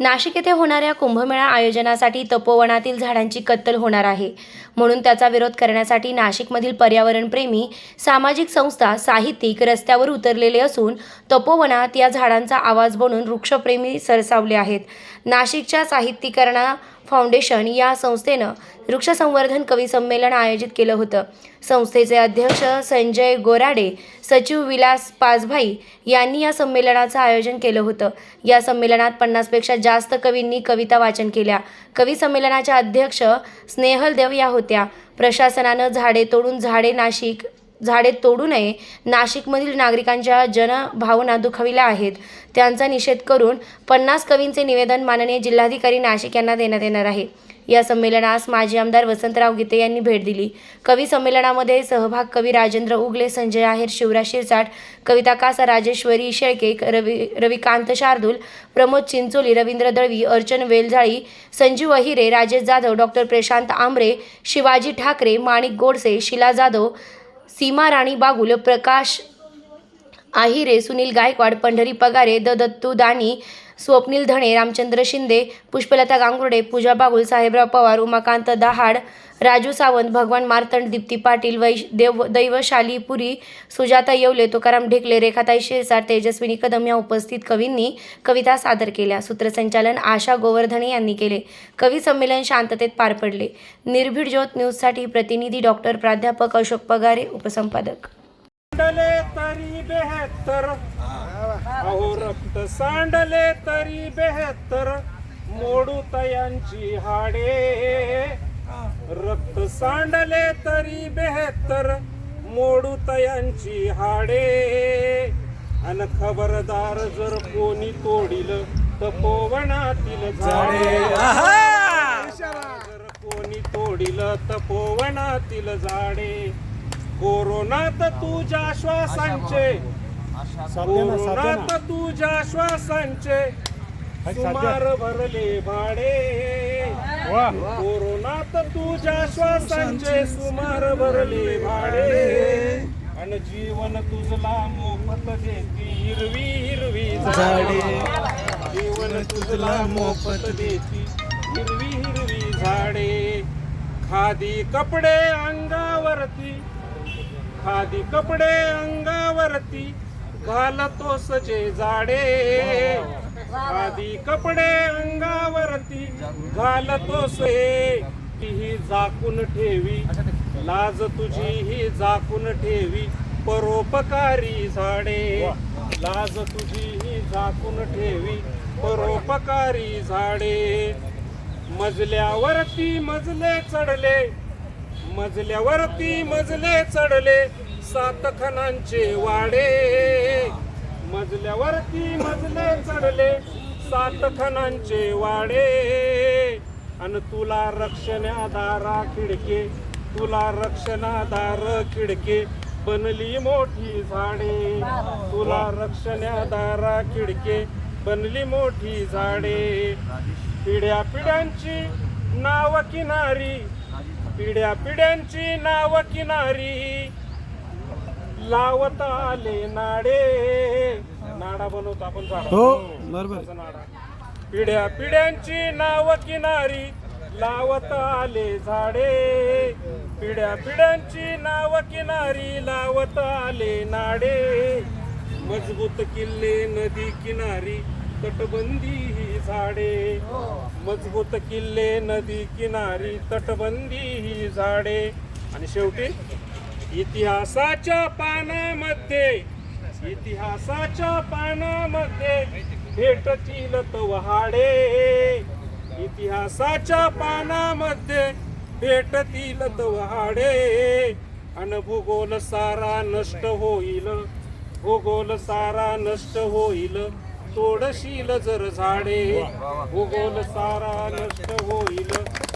नाशिक येथे होणाऱ्या कुंभमेळा आयोजनासाठी तपोवनातील झाडांची कत्तल होणार आहे. म्हणून त्याचा विरोध करण्यासाठी नाशिकमधील पर्यावरणप्रेमी सामाजिक संस्था साहित्यिक रस्त्यावर उतरलेले असून तपोवनात या झाडांचा आवाज बनून वृक्षप्रेमी सरसावले आहेत. नाशिकच्या साहित्यिकरणा फाउंडेशन या संस्थेनं वृक्षसंवर्धन कवी संमेलन आयोजित केलं होतं. संस्थेचे अध्यक्ष संजय गोराडे सचिव विलास पाचभाई यांनी या संमेलनाचं आयोजन केलं होतं. या संमेलनात पन्नासपेक्षा जास्त कवींनी कविता वाचन केल्या. कवी संमेलनाच्या अध्यक्ष स्नेहल देव या होत्या. प्रशासनानं झाडे तोडून झाडे नाशिक झाडे तोडू नये नाशिकमधील नागरिकांच्या जनभावना दुखाविल्या आहेत. त्यांचा निषेध करून पन्नास कवींचे निवेदन माननीय जिल्हाधिकारी नाशिक यांना देण्यात येणार आहे. या संमेलनास माजी आमदार वसंतराव गीते यांनी भेट दिली. कवी संमेलनामध्ये सहभाग कवी राजेंद्र उगले संजय आहेर शिवराज शिरसाट कविता कासा राजेश्वरी शेळके रवी रविकांत शार्दूल प्रमोद चिंचोली रवींद्र दळवी अर्चन वेलजाळी संजीव अहिरे राजेश जाधव डॉक्टर प्रशांत आंबरे शिवाजी ठाकरे माणिक गोडसे शिला जाधव सीमा राणी बागुल प्रकाश आहिरे सुनील गायकवाड पंढरी पगारे द दत्तू दानी स्वप्नील धणे रामचंद्र शिंदे पुष्पलता गांगुर्डे पूजा बागुल साहेबराव पवार उमाकांत दहाड राजू सावंत भगवान मार्तंड दीप्ती पाटील वैश देव दैवशाली पुरी सुजाता येवले तुकाराम ढेकले रेखाताई शिरसाट तेजस्विनी कदम या उपस्थित कवींनी कविता सादर केल्या. सूत्रसंचालन आशा गोवर्धने यांनी केले. कवी संमेलन शांततेत पार पडले. निर्भीड ज्योत न्यूजसाठी प्रतिनिधी डॉक्टर प्राध्यापक अशोक पगारे उपसंपादक. सांडले तरी बेहत्तर. अहो रक्त सांडले तरी बेहत्तर. मोडू तयांची हाडे. रक्त सांडले तरी बेहत्तर. मोडू तयांची हाडे. अन खबरदार जर कोणी तोडील तपोवनातील झाडे. जर कोणी तोडील तपोवनातील झाडे. कोरोनात तुझ्या श्वासांचे कोरोनात तुझ्या श्वासांचे सुमार भरले भाडे. कोरोनात तुझ्या श्वासांचे सुमार भरले भाडे. आणि जीवन तुझला मोफत देती हिरवी हिरवी झाडे. जीवन तुझला मोफत देती हिरवी हिरवी झाडे. खादी कपडे अंगावरती. खादी कपडे अंगावरती घालतो सजे जाडे. खादी कपडे अंगावरती घालतो से ही झाकून ठेवी लाज तुझी ही झाकून ठेवी परोपकारी झाडे. लाज तुझी ही झाकून ठेवी परोपकारी झाडे. मजल्यावरती मजले चढले मजल्यावरती मजले चढले सात खणांचे वाडे. मजल्यावरती मजले चढले सात खणांचे वाडे. अन तुला रक्षणादारा खिडके तुला रक्षणादार खिडके बनली मोठी झाडे. तुला रक्षणादारा खिडके बनली मोठी झाडे. पिढ्या पिढ्यांची नाव किनारी पिढ्या पिढ्यांची नाव किनारी. लावत आले नाडे. नाडा बनवतो आपण झाड. हो, बरोबर. नाडा. पिढ्या पिढ्यांची नाव किनारी. लावत आले झाडे. पिढ्या पिढ्यांची नाव किनारी. लावत आले नाडे. मजबूत किल्ले नदी किनारी. तटबंदी ही झाडे. मजबूत किल्ले नदी किनारी तटबंदी ही झाडे. आणि शेवटी इतिहासाच्या पानामध्ये इतिहासाच्या पानामध्ये भेटतील तवहाडे इतिहासाच्या पानामध्ये भेटतील तवहाडे अन भूगोल सारा नष्ट होईल भूगोल सारा नष्ट होईल. तोडशील जर झाडे भूगोल सारा नष्ट होईल.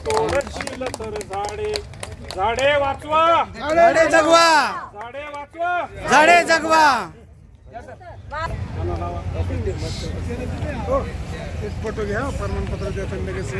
तोडशील तर झाडे. झाडे वाचवा. झाडे जगवा. झाडे वाचवा. झाडे जगवा. एक फोटो घ्या प्रमाणपत्र लगेच